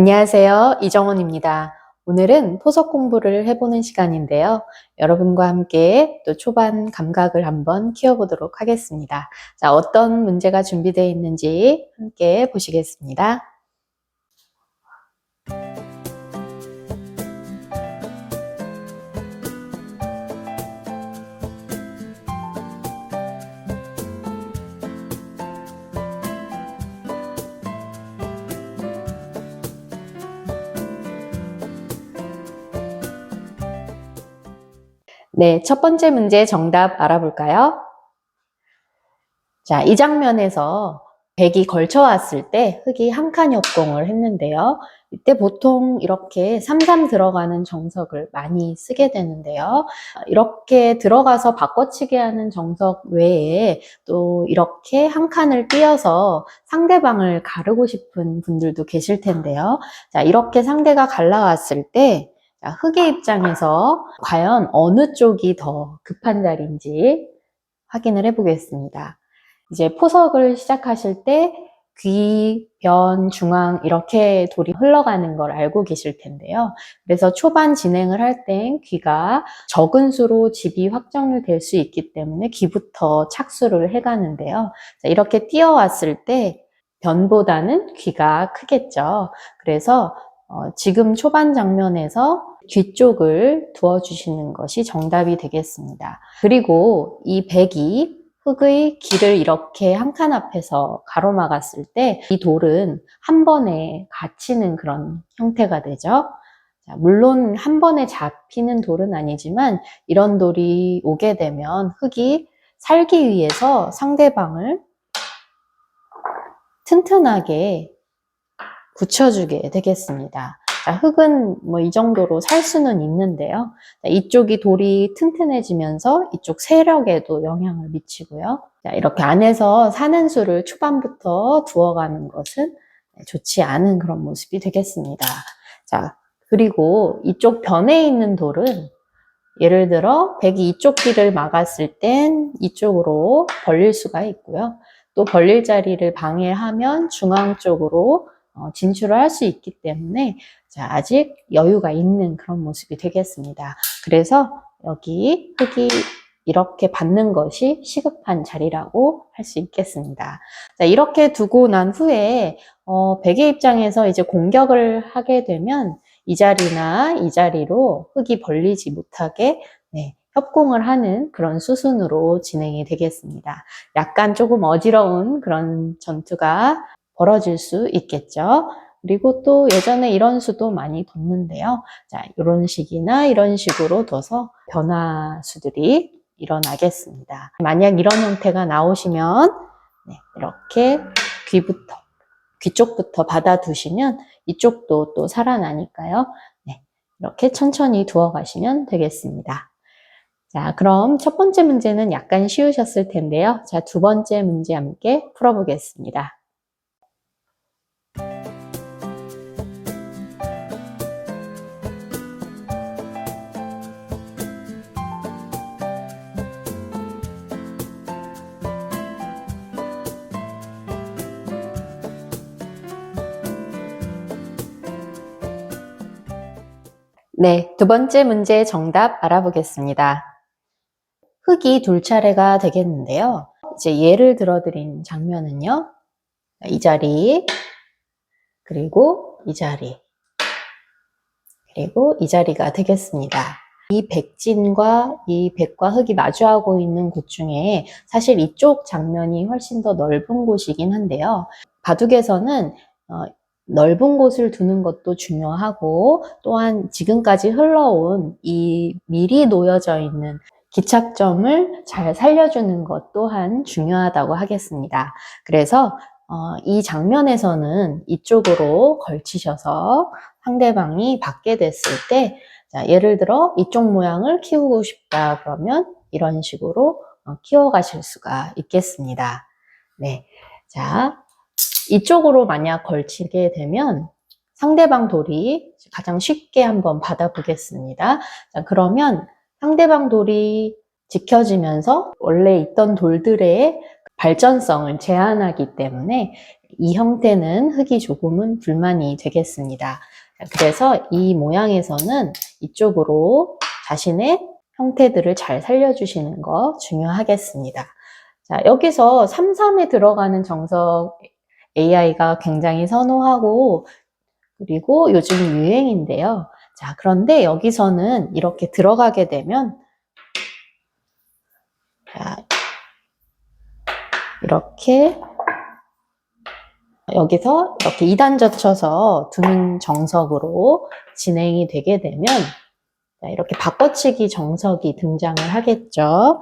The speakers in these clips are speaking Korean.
안녕하세요. 이정원입니다. 오늘은 포석 공부를 해보는 시간인데요. 여러분과 함께 또 초반 감각을 한번 키워보도록 하겠습니다. 자, 어떤 문제가 준비되어 있는지 함께 보시겠습니다. 네, 첫 번째 문제 정답 알아볼까요? 자, 이 장면에서 백이 걸쳐왔을 때 흙이 한 칸 협공을 했는데요. 이때 보통 이렇게 삼삼 들어가는 정석을 많이 쓰게 되는데요. 이렇게 들어가서 바꿔치기 하는 정석 외에 또 이렇게 한 칸을 띄어서 상대방을 가르고 싶은 분들도 계실 텐데요. 자, 이렇게 상대가 갈라왔을 때 자, 흑의 입장에서 과연 어느 쪽이 더 급한 자리인지 확인을 해보겠습니다. 이제 포석을 시작하실 때 귀, 변, 중앙 이렇게 돌이 흘러가는 걸 알고 계실 텐데요. 그래서 초반 진행을 할 땐 귀가 적은 수로 집이 확정이 될 수 있기 때문에 귀부터 착수를 해가는데요. 자, 이렇게 뛰어왔을 때 변보다는 귀가 크겠죠. 그래서 어, 지금 초반 장면에서 뒤쪽을 두어주시는 것이 정답이 되겠습니다. 그리고 이 백이 흙의 길을 이렇게 한 칸 앞에서 가로막았을 때 이 돌은 한 번에 갇히는 그런 형태가 되죠. 자, 물론 한 번에 잡히는 돌은 아니지만 이런 돌이 오게 되면 흙이 살기 위해서 상대방을 튼튼하게 굳혀주게 되겠습니다. 자, 흙은 뭐 이 정도로 살 수는 있는데요. 자, 이쪽이 돌이 튼튼해지면서 이쪽 세력에도 영향을 미치고요. 자, 이렇게 안에서 사는 수를 초반부터 두어가는 것은 좋지 않은 그런 모습이 되겠습니다. 자, 그리고 이쪽 변에 있는 돌은 예를 들어 백이 이쪽 길을 막았을 땐 이쪽으로 벌릴 수가 있고요. 또 벌릴 자리를 방해하면 중앙 쪽으로 어, 진출을 할 수 있기 때문에 자, 아직 여유가 있는 그런 모습이 되겠습니다. 그래서 여기 흙이 이렇게 받는 것이 시급한 자리라고 할 수 있겠습니다. 자, 이렇게 두고 난 후에 어, 백의 입장에서 이제 공격을 하게 되면 이 자리나 이 자리로 흙이 벌리지 못하게 네, 협공을 하는 그런 수순으로 진행이 되겠습니다. 약간 조금 어지러운 그런 전투가 벌어질 수 있겠죠. 그리고 또 예전에 이런 수도 많이 뒀는데요. 자, 이런 식이나 이런 식으로 둬서 변화수들이 일어나겠습니다. 만약 이런 형태가 나오시면 네, 이렇게 귀부터 귀 쪽부터 받아두시면 이쪽도 또 살아나니까요. 네, 이렇게 천천히 두어 가시면 되겠습니다. 자, 그럼 첫 번째 문제는 약간 쉬우셨을 텐데요. 자, 두 번째 문제 함께 풀어보겠습니다. 네, 두 번째 문제 정답 알아보겠습니다. 흙이 둘 차례가 되겠는데요. 이제 예를 들어드린 장면은요. 이 자리, 그리고 이 자리, 그리고 이 자리가 되겠습니다. 이 백진과 이 백과 흙이 마주하고 있는 곳 중에 사실 이쪽 장면이 훨씬 더 넓은 곳이긴 한데요. 바둑에서는 어, 넓은 곳을 두는 것도 중요하고 또한 지금까지 흘러온 이 미리 놓여져 있는 기착점을 잘 살려주는 것 또한 중요하다고 하겠습니다. 그래서 어, 이 장면에서는 이쪽으로 걸치셔서 상대방이 받게 됐을 때 자, 예를 들어 이쪽 모양을 키우고 싶다 그러면 이런 식으로 어, 키워가실 수가 있겠습니다. 네. 자, 이쪽으로 만약 걸치게 되면 상대방 돌이 가장 쉽게 한번 받아보겠습니다. 자, 그러면 상대방 돌이 지켜지면서 원래 있던 돌들의 발전성을 제한하기 때문에 이 형태는 흙이 조금은 불만이 되겠습니다. 자, 그래서 이 모양에서는 이쪽으로 자신의 형태들을 잘 살려주시는 거 중요하겠습니다. 자, 여기서 3, 3에 들어가는 정석 AI가 굉장히 선호하고 그리고 요즘 유행인데요. 자, 그런데 여기서는 이렇게 들어가게 되면 자, 이렇게 여기서 이렇게 2단 젖혀서 두는 정석으로 진행이 되게 되면 자, 이렇게 바꿔치기 정석이 등장을 하겠죠.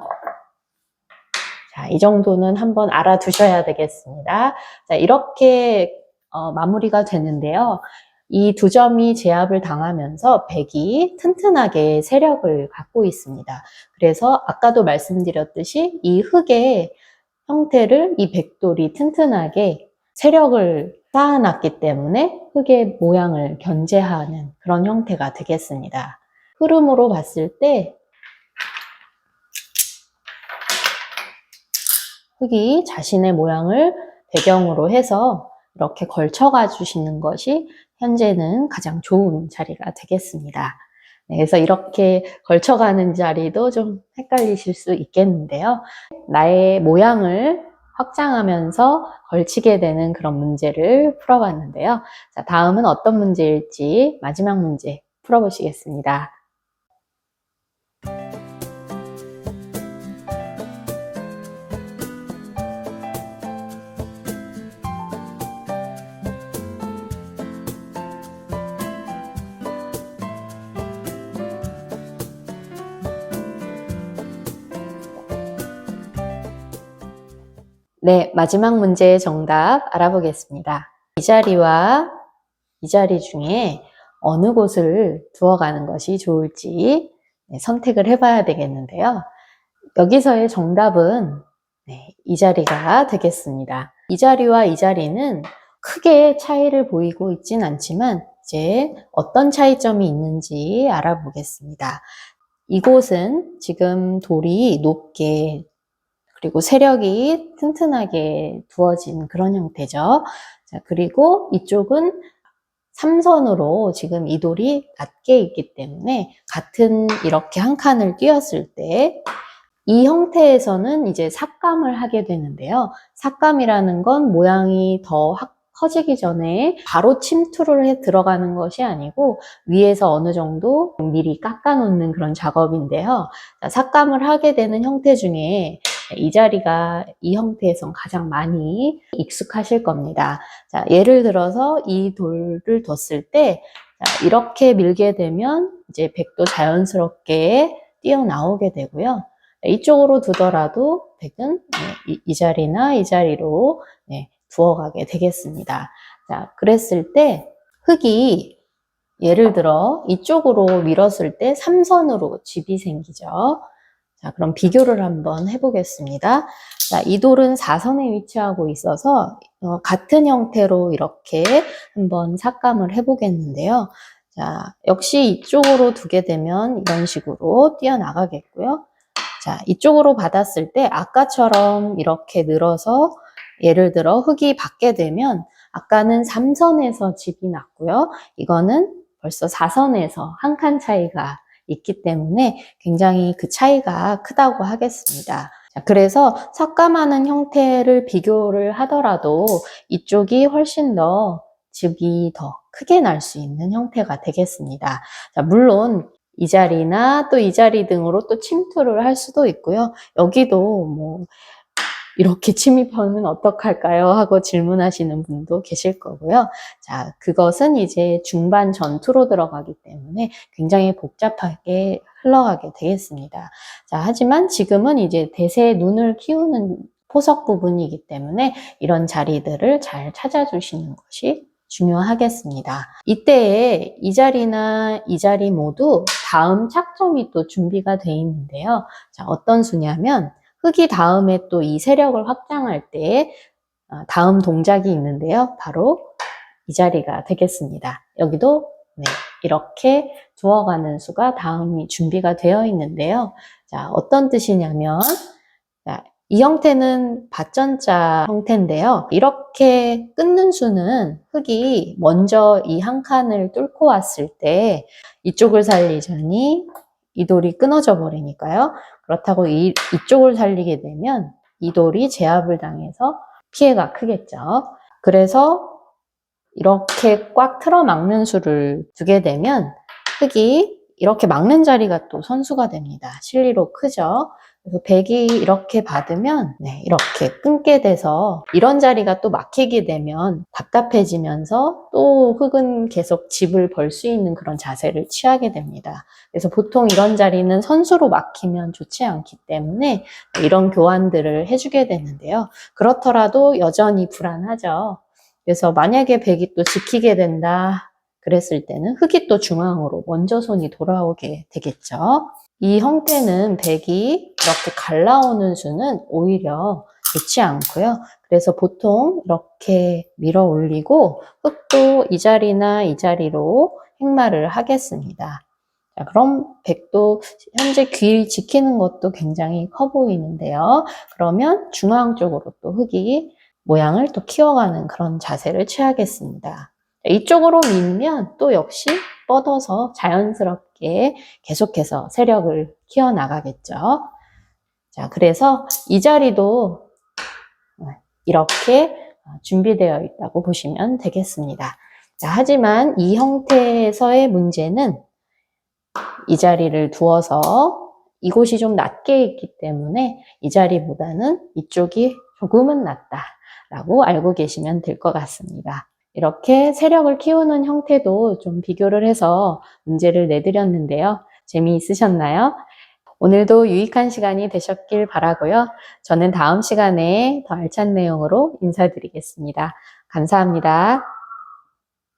자, 이 정도는 한번 알아두셔야 되겠습니다. 자, 이렇게 어, 마무리가 되는데요. 이 두 점이 제압을 당하면서 백이 튼튼하게 세력을 갖고 있습니다. 그래서 아까도 말씀드렸듯이 이 흙의 형태를 이 백돌이 튼튼하게 세력을 쌓아놨기 때문에 흙의 모양을 견제하는 그런 형태가 되겠습니다. 흐름으로 봤을 때 흙이 자신의 모양을 배경으로 해서 이렇게 걸쳐가 주시는 것이 현재는 가장 좋은 자리가 되겠습니다. 네, 그래서 이렇게 걸쳐가는 자리도 좀 헷갈리실 수 있겠는데요. 나의 모양을 확장하면서 걸치게 되는 그런 문제를 풀어봤는데요. 자, 다음은 어떤 문제일지 마지막 문제 풀어보시겠습니다. 네, 마지막 문제의 정답 알아보겠습니다. 이 자리와 이 자리 중에 어느 곳을 두어가는 것이 좋을지 네, 선택을 해봐야 되겠는데요. 여기서의 정답은 네, 이 자리가 되겠습니다. 이 자리와 이 자리는 크게 차이를 보이고 있진 않지만 이제 어떤 차이점이 있는지 알아보겠습니다. 이곳은 지금 돌이 높게 그리고 세력이 튼튼하게 두어진 그런 형태죠. 자, 그리고 이쪽은 삼선으로 지금 이 돌이 낮게 있기 때문에 같은 이렇게 한 칸을 띄었을 때 이 형태에서는 이제 삭감을 하게 되는데요. 삭감이라는 건 모양이 더확 커지기 전에 바로 침투를 해 들어가는 것이 아니고 위에서 어느 정도 미리 깎아 놓는 그런 작업인데요. 자, 삭감을 하게 되는 형태 중에 이 자리가 이 형태에선 가장 많이 익숙하실 겁니다. 자, 예를 들어서 이 돌을 뒀을 때 자, 이렇게 밀게 되면 이제 백도 자연스럽게 뛰어나오게 되고요. 이쪽으로 두더라도 백은 네, 이, 이 자리나 이 자리로 네, 두어가게 되겠습니다. 자, 그랬을 때 흙이 예를 들어 이쪽으로 밀었을 때 삼선으로 집이 생기죠. 자, 그럼 비교를 한번 해보겠습니다. 자, 이 돌은 4선에 위치하고 있어서 어, 같은 형태로 이렇게 한번 삭감을 해보겠는데요. 자, 역시 이쪽으로 두게 되면 이런 식으로 뛰어나가겠고요. 자, 이쪽으로 받았을 때 아까처럼 이렇게 늘어서 예를 들어 흙이 받게 되면 아까는 3선에서 집이 났고요. 이거는 벌써 4선에서 한 칸 차이가 있기 때문에 굉장히 그 차이가 크다고 하겠습니다. 자, 그래서 삭감하는 형태를 비교를 하더라도 이쪽이 훨씬 더 집이 더 크게 날 수 있는 형태가 되겠습니다. 자, 물론 이 자리나 또 이 자리 등으로 또 침투를 할 수도 있고요. 여기도 뭐 이렇게 침입하면 어떡할까요? 하고 질문하시는 분도 계실 거고요. 자, 그것은 이제 중반 전투로 들어가기 때문에 굉장히 복잡하게 흘러가게 되겠습니다. 자, 하지만 지금은 이제 대세의 눈을 키우는 포석 부분이기 때문에 이런 자리들을 잘 찾아주시는 것이 중요하겠습니다. 이때에 이 자리나 이 자리 모두 다음 착점이 또 준비가 되어 있는데요. 자, 어떤 수냐면 흙이 다음에 또 이 세력을 확장할 때 어, 다음 동작이 있는데요. 바로 이 자리가 되겠습니다. 여기도 네, 이렇게 두어가는 수가 다음이 준비가 되어 있는데요. 자, 어떤 뜻이냐면 자, 이 형태는 밭전자 형태인데요. 이렇게 끊는 수는 흙이 먼저 이 한 칸을 뚫고 왔을 때 이쪽을 살리자니 이 돌이 끊어져 버리니까요. 그렇다고 이, 이쪽을 살리게 되면 이 돌이 제압을 당해서 피해가 크겠죠. 그래서 이렇게 꽉 틀어 막는 수를 두게 되면 흙이 이렇게 막는 자리가 또 선수가 됩니다. 실리로 크죠. 그래서 백이 이렇게 받으면 네, 이렇게 끊게 돼서 이런 자리가 또 막히게 되면 답답해지면서 또 흙은 계속 집을 벌 수 있는 그런 자세를 취하게 됩니다. 그래서 보통 이런 자리는 선수로 막히면 좋지 않기 때문에 이런 교환들을 해주게 되는데요. 그렇더라도 여전히 불안하죠. 그래서 만약에 백이 또 지키게 된다 그랬을 때는 흙이 또 중앙으로 먼저 손이 돌아오게 되겠죠. 이 형태는 백이 이렇게 갈라오는 수는 오히려 좋지 않고요. 그래서 보통 이렇게 밀어 올리고 흙도 이 자리나 이 자리로 행마를 하겠습니다. 자, 그럼 백도 현재 귀 지키는 것도 굉장히 커 보이는데요. 그러면 중앙 쪽으로 또 흙이 모양을 또 키워가는 그런 자세를 취하겠습니다. 이쪽으로 밀면 또 역시 뻗어서 자연스럽게 계속해서 세력을 키워나가겠죠. 자, 그래서 이 자리도 이렇게 준비되어 있다고 보시면 되겠습니다. 자, 하지만 이 형태에서의 문제는 이 자리를 두어서 이곳이 좀 낮게 있기 때문에 이 자리보다는 이쪽이 조금은 낫다라고 알고 계시면 될 것 같습니다. 이렇게 세력을 키우는 형태도 좀 비교를 해서 문제를 내드렸는데요. 재미있으셨나요? 오늘도 유익한 시간이 되셨길 바라고요. 저는 다음 시간에 더 알찬 내용으로 인사드리겠습니다. 감사합니다.